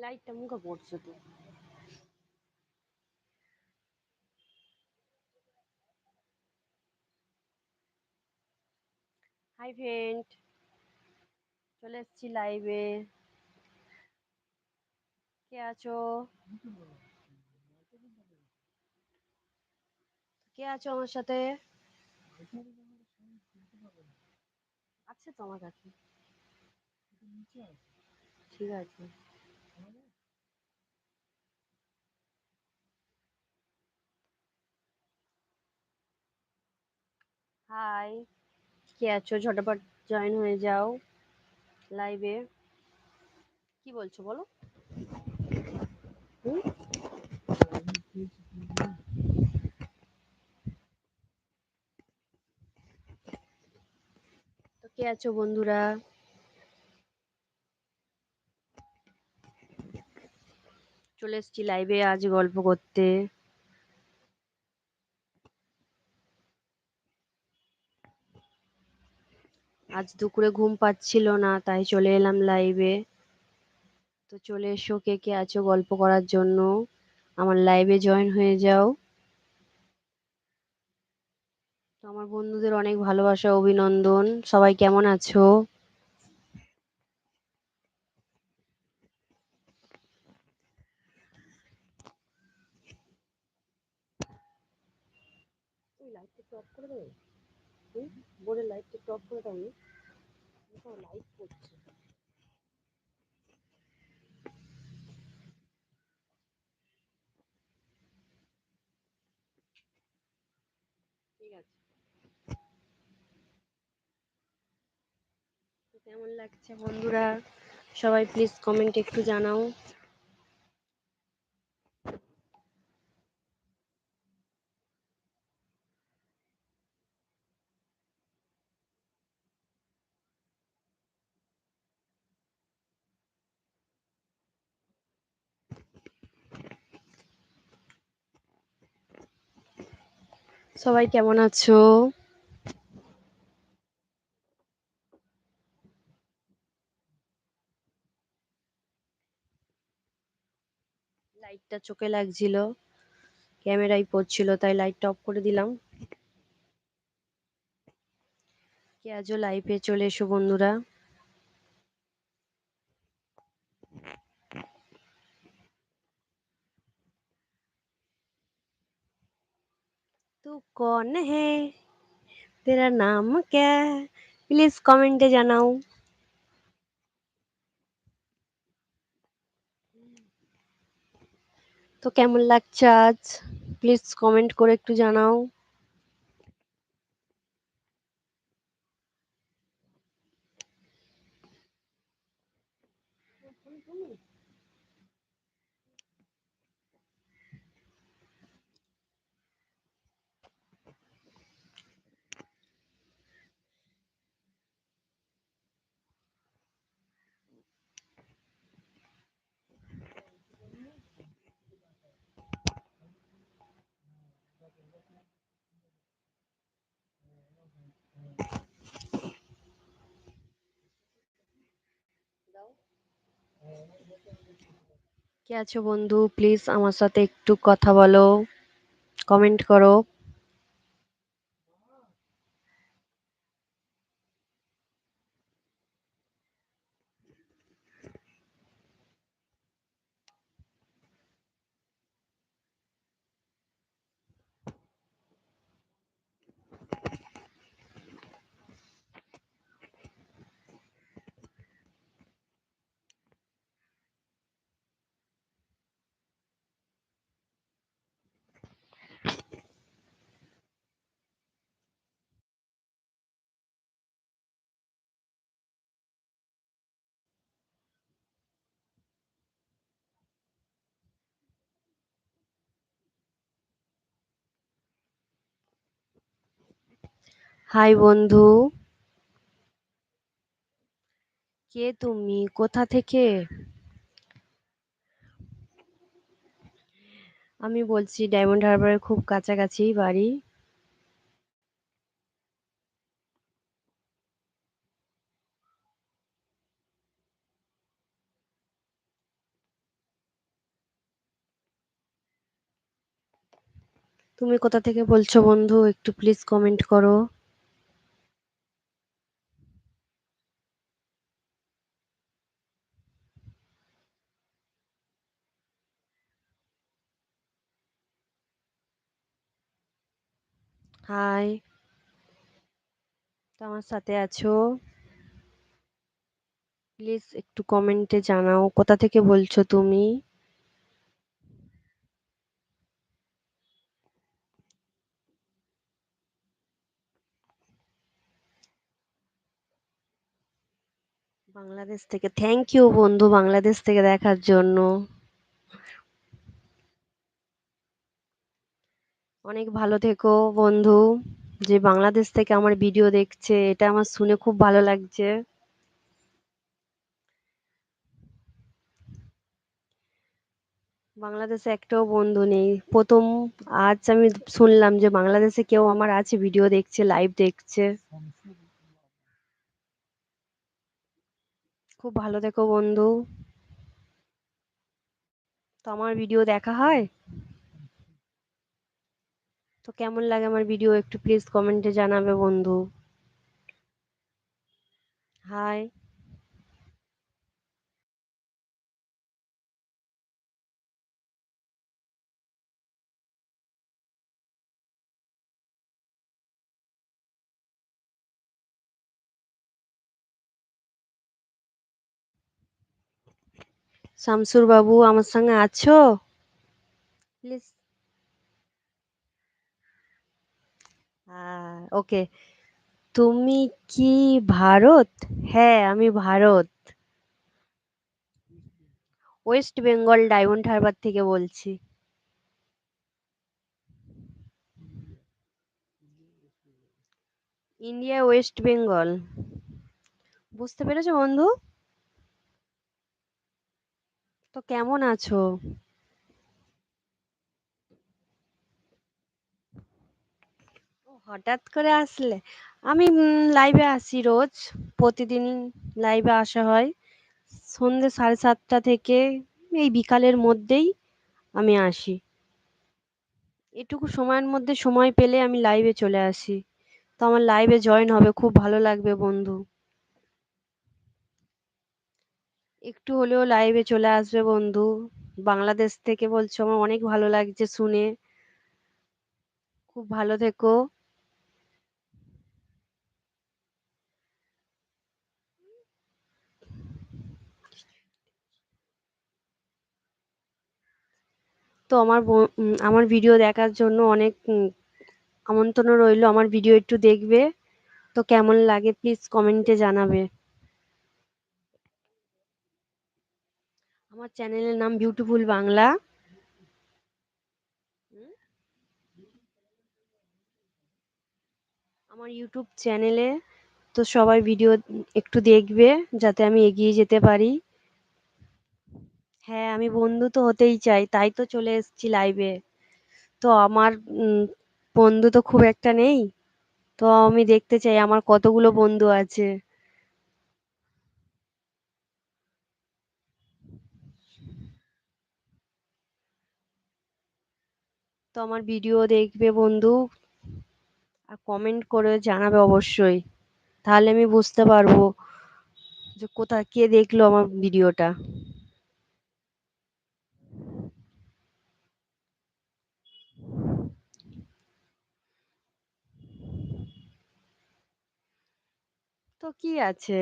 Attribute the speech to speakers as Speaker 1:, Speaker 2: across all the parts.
Speaker 1: লাইটটা মুখে পড়ছে তো। হাই ফ্রেন্ড, চলে এসেছি লাইভে। কে আছো? কে আছো আমার সাথে? আছে তো আমার কাছে। ঠিক আছে। হাই কে আছো? ঝটপট জয়েন হয়ে যাও লাইভে কি বলছো বলো? তো কে আছো বন্ধুরা? চলে এসেছি লাইভে আজ গল্প করতে। আজ দুপুরে ঘুম পাচ্ছিল না, তাই চলে এলাম লাইভে তো চলে এসো, কে কে আছো গল্প করার জন্য? আমার লাইভে জয়েন হয়ে যাও। তো আমার বন্ধুদের অনেক ভালোবাসা, অভিনন্দন। সবাই কেমন আছো? করে দেবে বোর্ডের লাইটটা একটু অফ করে দাও লাইট পড়ছে ঠিক আছে। কেমন লাগছে বন্ধুরা? সবাই প্লিজ কমেন্ট একটু জানাও। সবাই কেমন আছো? লাইটটা চোখে লাগছিল, ক্যামেরায় পড়ছিল, তাই লাইটটা অফ করে দিলাম। কে আজও লাইভে চলে এসো বন্ধুরা। तू कौन है तेरा नाम क्या है প্লিজ কমেন্টে জানাও তো কেমন লাগছে আজ প্লিজ কমেন্ট করে একটু জানাও কে আছো বন্ধু? প্লিজ আমার সাথে একটু কথা বলো। কমেন্ট করো। হাই বন্ধু। কে তুমি? কোথা থেকে? আমি বলছি ডায়মন্ড হারবারের খুব কাছাকাছি বাড়ি। তুমি কোথা থেকে বলছো বন্ধু? একটু প্লিজ কমেন্ট করো। হাই তো আমার সাথে আছো? প্লিজ একটু কমেন্টে জানাও, কোথা থেকে বলছো তুমি? বাংলাদেশ থেকে থ্যাংক ইউ বন্ধু, বাংলাদেশ থেকে দেখার জন্য। অনেক ভালো থেকো বন্ধু। যে বাংলাদেশ থেকে আমার ভিডিও দেখছে, এটা আমার শুনে খুব ভালো লাগছে। বাংলাদেশে একটাও বন্ধু নেই। প্রথম আজ আমি শুনলাম যে বাংলাদেশে কেউ আমার আছে ভিডিও দেখছে লাইভ দেখছে। খুব ভালো থেকো বন্ধু। তো আমার ভিডিও দেখা হয়? তো কেমন লাগে আমার ভিডিও একটু প্লিজ কমেন্টে জানাবে বন্ধু। হাই শামসুর বাবু, আমার সঙ্গে আছো? প্লিজ ওকে তুমি কি ভারত? হ্যাঁ আমি ভারত। ওয়েস্ট বেঙ্গল ডায়মন্ড হারবার থেকে বলছি। ইন্ডিয়া ওয়েস্ট বেঙ্গল বুঝতে পেরেছ বন্ধু? তো কেমন আছো? হঠাৎ করে আসলে? আমি লাইভে আসি রোজ। প্রতিদিন লাইভে আসা হয়। সন্ধ্যে সাড়ে সাতটা থেকে এই বিকালের মধ্যেই আমি আসি। এটুকু সময়ের মধ্যে সময় পেলে আমি লাইভে চলে আসি। তো আমার লাইভে জয়েন হবে, খুব ভালো লাগবে বন্ধু। একটু হলেও লাইভে চলে আসবে বন্ধু। বাংলাদেশ থেকে বলছো, আমার অনেক ভালো লাগছে শুনে। খুব ভালো থেকো। তো আমার আমার ভিডিও দেখার জন্য অনেক আমন্ত্রণ রইল। আমার ভিডিও একটু দেখবে। তো কেমন লাগে প্লিজ কমেন্টে জানাবে। আমার চ্যানেলের নাম বিউটিফুল বাংলা আমার ইউটিউব চ্যানেলে তো সবাই ভিডিও একটু দেখবে, যাতে আমি এগিয়ে যেতে পারি। হ্যাঁ আমি বন্ধু তো হতেই চাই তাই তো চলে এসেছি লাইভে তো আমার উম, বন্ধু তো খুব একটা নেই। তো আমি দেখতে চাই আমার কতগুলো বন্ধু আছে। তো আমার ভিডিও দেখবে বন্ধু। আর কমেন্ট করে জানাবে অবশ্যই। তাহলে আমি বুঝতে পারব যে কোথায় কে দেখল আমার ভিডিওটা তো কি আছে?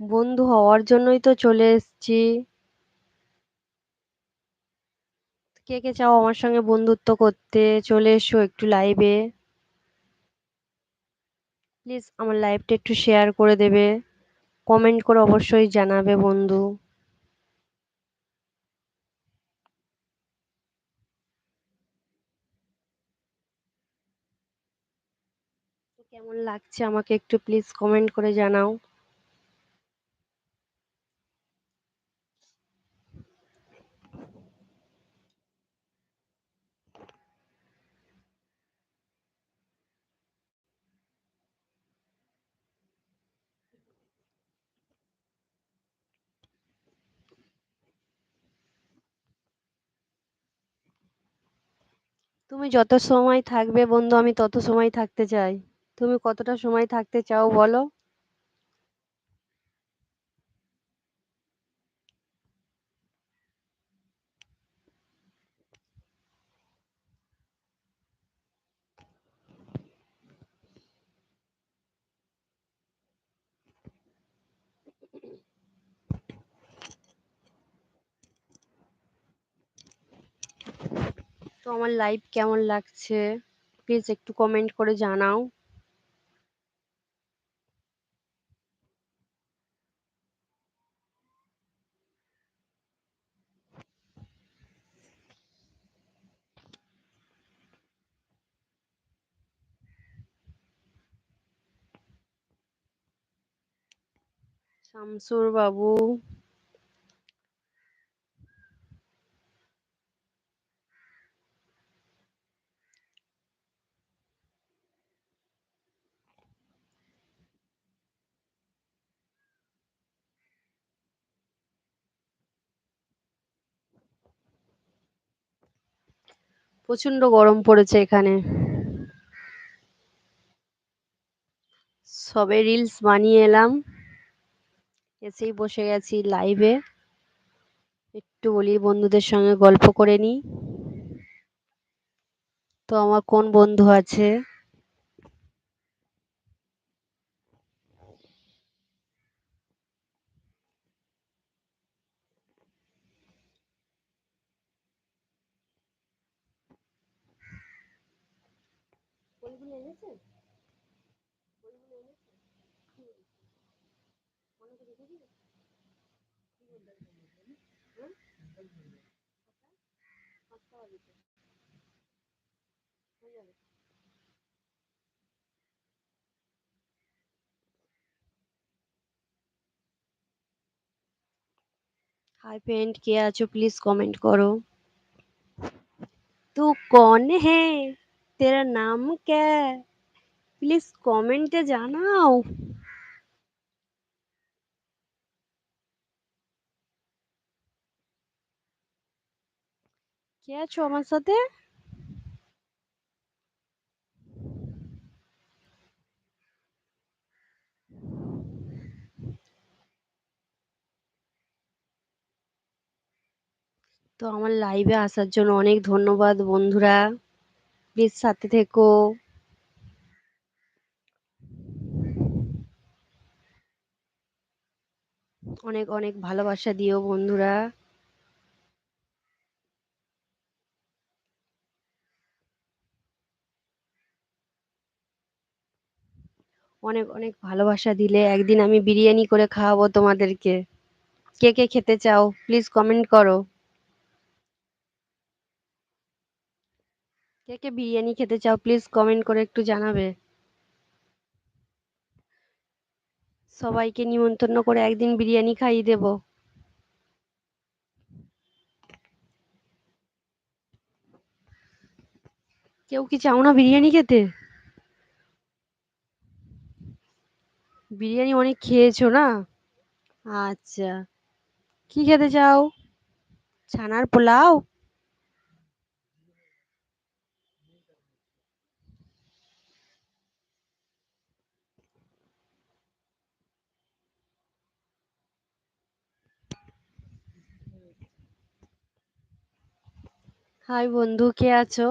Speaker 1: বন্ধু হওয়ার জন্যই তো চলে এসেছি। কে কে চাও আমার সঙ্গে বন্ধুত্ব করতে? চলে এসো একটু লাইভে প্লিজ আমার লাইভটা একটু শেয়ার করে দেবে। কমেন্ট করে অবশ্যই জানাবে বন্ধু। কেমন লাগছে আমাকে একটু প্লিজ কমেন্ট করে জানাও। তুমি যত সময় থাকবে বন্ধু, আমি তত সময় থাকতে চাই। তুমি কতটা সময় থাকতে চাও বলো? তো আমার লাইভ কেমন লাগছে? প্লিজ একটু কমেন্ট করে জানাও। শামসুর বাবু। প্রচণ্ড গরম পড়েছে এখানে। সবে রিলস বানিয়ে এলাম। এসেই বসে গেছি লাইভে একটু বলি বন্ধুদের সঙ্গে গল্প করে নিই। তো আমার কোন বন্ধু আছে? हाय फ्रेंड কে আছো প্লিজ কমেন্ট করো तू कौन है तेरा नाम क्या है প্লিজ কমেন্টে জানাও কে আছো আমার সাথে তো আমার লাইভে আসার জন্য অনেক ধন্যবাদ, বন্ধুরা। প্লিজ সাথে থেকো। অনেক অনেক ভালোবাসা দিও, বন্ধুরা। অনেক অনেক ভালোবাসা দিলে। একদিন আমি বিরিয়ানি করে খাওয়াবো তোমাদেরকে। কে কে খেতে চাও? প্লিজ কমেন্ট করো। কে কে বিরিয়ানি খেতে চাও? প্লিজ কমেন্ট করে একটু জানাবে। সবাইকে নিমন্ত্রণ করে একদিন বিরিয়ানি খাইয়ে দেব। কেউ কি চাও না বিরিয়ানি খেতে? বিরিয়ানি অনেক খেয়েছো না? আচ্ছা। কি খেতে চাও? ছানার পোলাও? হাই বন্ধু কে আছো?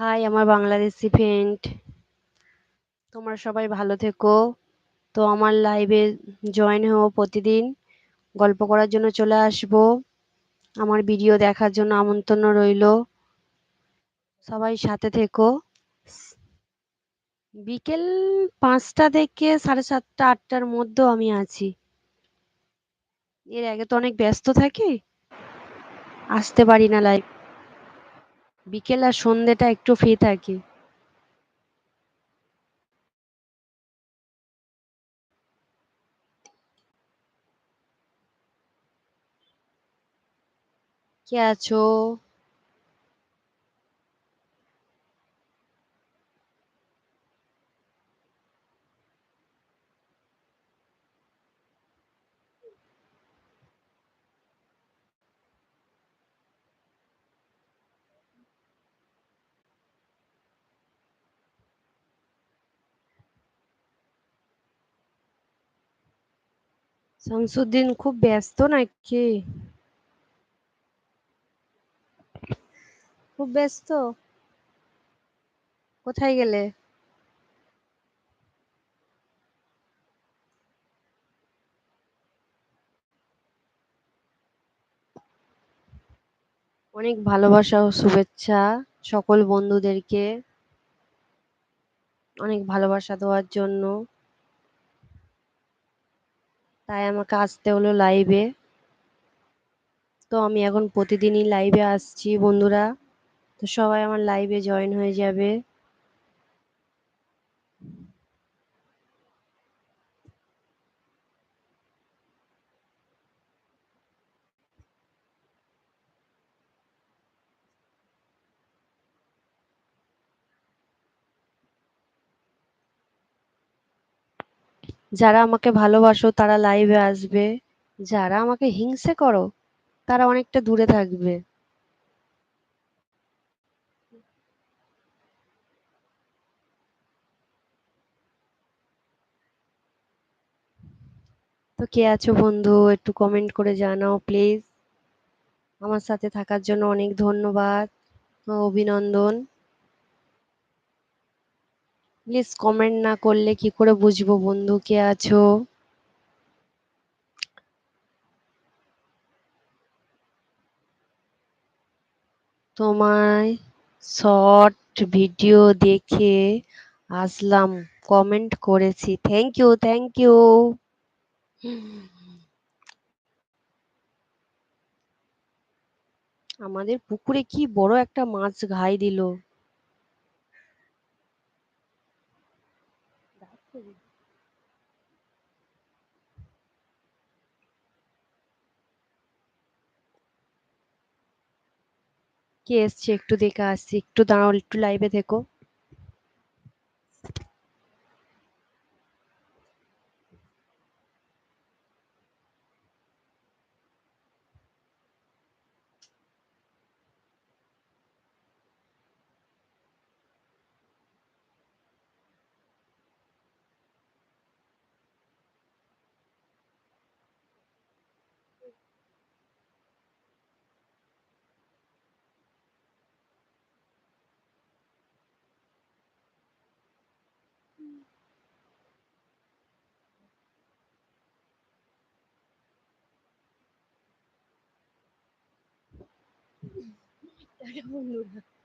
Speaker 1: হাই আমার বাংলাদেশি ফ্রেন্ড তোমরা সবাই ভালো থেকো। তো আমার লাইভে জয়েন হও প্রতিদিন। গল্প করার জন্য চলে আসব। আমার ভিডিও দেখার জন্য আমন্ত্রণ রইল। সবাই সাথে থেকো। বিকেল পাঁচটা থেকে সাড়ে সাতটা, আটটার মধ্যেও আমি আছি। এর আগে তো অনেক ব্যস্ত থাকি। আসতে পারি না লাইভ বিকেল আর সন্ধ্যেটা একটু ফ্রি থাকি। কে আছো? শামসুদ্দিন খুব ব্যস্ত নাকি? খুব ব্যস্ত? কোথায় গেলে? অনেক ভালোবাসা ও শুভেচ্ছা সকল বন্ধুদেরকে। অনেক ভালোবাসা দেওয়ার জন্য। তাই আমাকে আসতে হলো লাইভে তো আমি এখন প্রতিদিনই লাইভে আসছি বন্ধুরা। তো সবাই আমার লাইভে জয়েন হয়ে যাবে। যারা আমাকে ভালোবাসো, তারা লাইভে আসবে। যারা আমাকে হিংসে করো, তারা অনেকটা দূরে থাকবে। তো কে আছো বন্ধু? একটু কমেন্ট করে জানাও প্লিজ আমার সাথে থাকার জন্য অনেক ধন্যবাদ। অভিনন্দন। প্লিজ কমেন্ট না করলে কি করে বুঝব বন্ধু? কে আছো? তোমায় শর্ট ভিডিও দেখে আসলাম। কমেন্ট করেছি। থ্যাংক ইউ থ্যাংক ইউ আমাদের পুকুরে কি বড় একটা মাছ ঘাই দিল। কে এসছে? একটু দেখে আসছি। একটু দাঁড়াও একটু লাইভে থেকো। টাটা বন্ধুরা